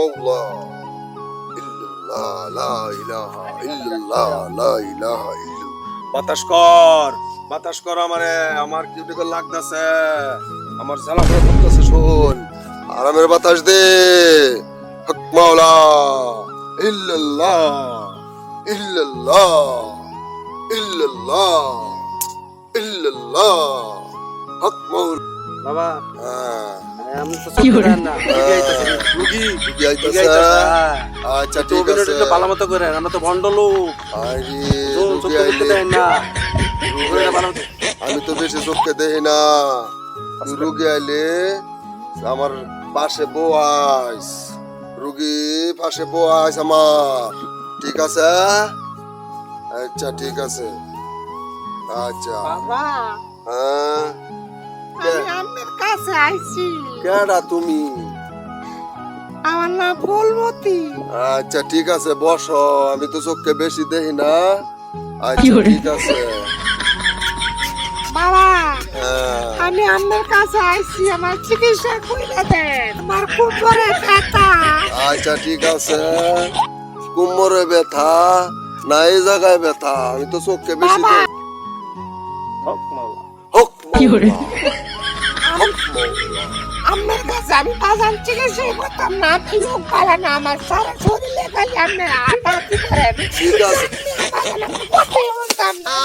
মাওলা। ইল্লাল্লাহ লা ইলাহা ইল্লাল্লাহ লা ইলাহা বাতাস কর বাতাস কর আমারে আমার কিউটিকল লাগতাছে? আমার জ্বালা করে করতেছে শোন। আরামের বাতাস দে। হক মাওলা। ইল্লাল্লাহ ইল্লাল্লাহ ইল্লাল্লাহ ইল্লাল্লাহ। হক মাওলা। বাবা। হ্যাঁ। আচ্ছা ঠিক আছে। ভালো মতো করেন আমরা তো আমি তো বেশি চোখকে দেখি না। তুই রুগী আইলে আমার পাশে বয়াস রুগী পাশে বয়াস আমার। ঠিক আছে? আচ্ছা ঠিক আছে। আচ্ছা। হ্যাঁ? কাছে আইছি কেডা তুমি? আমার নাম ফুলমতি আচ্ছা ঠিক আছে বসো আমি তো চোখকে বেশি দেখি না। আচ্ছা ঠিক আছে। বাবা হ্যাঁ। আমি আপনার কাছে আইছি আমার চিকিৎসা করে দেন। আমার খুব বড় ব্যথা। আচ্ছা ঠিক আছে। কোমরে ব্যথা না এই জায়গায় ব্যথা আমি তো চোখকে বেশি দেখি হক মাওলা। হক মাওলা। আপনার কাছে আমি বাজার চিকিৎসা করতাম না আমি রোগ পালা না আমার। সারা শরীরে খালি আমি আটা করেন ঠিক আছে। করতেই বলতাম না।